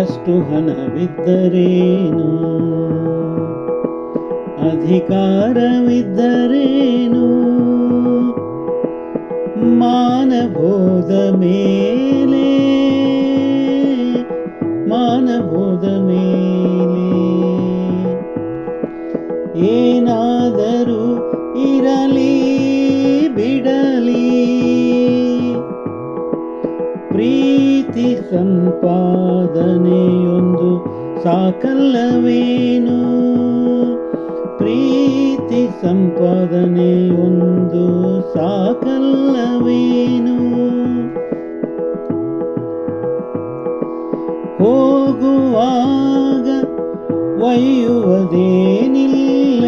ಎಷ್ಟು ಹಣವಿದ್ದರೇನು ಅಧಿಕಾರವಿದ್ದರೇನು ಮಾನಬೋದ ಮೇಲೆ ಮಾನಬೋದ ಮೇಲೆ ಏನಾದರೂ ಪ್ರೀತಿ ಸಂಪಾದನೆಯೊಂದು ಸಾಕಲ್ಲವೇನು? ಪ್ರೀತಿ ಸಂಪಾದನೆಯೊಂದು ಸಾಕಲ್ಲವೇನು? ಹೋಗುವಾಗ ಒಯ್ಯುವುದೇನಿಲ್ಲ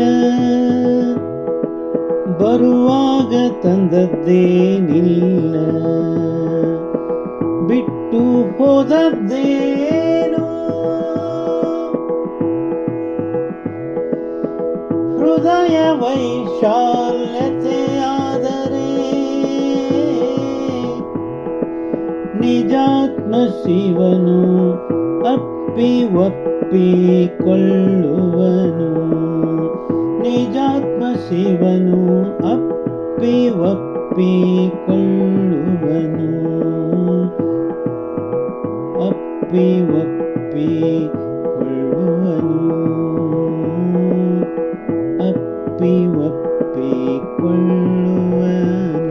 ಬರುವಾಗ ತಂದದ್ದೇನಿಲ್ಲ. ಬಿಟ್ಟು ಹೋದದ್ದೇನು? ಹೃದಯ ವೈಶಾಲ್ಯತೆಯಾದರೆ ನಿಜಾತ್ಮ ಶಿವನು ಅಪ್ಪಿ ಒಪ್ಪಿಕೊಳ್ಳುವನು. ನಿಜಾತ್ಮ ಶಿವನು ಅಪ್ಪಿ ಒಪ್ಪಿಕೊಳ್ಳುವನು. അറിവപ്പി കൊള്ളുവനു അപ്പി വപ്പി കൊള്ളുവ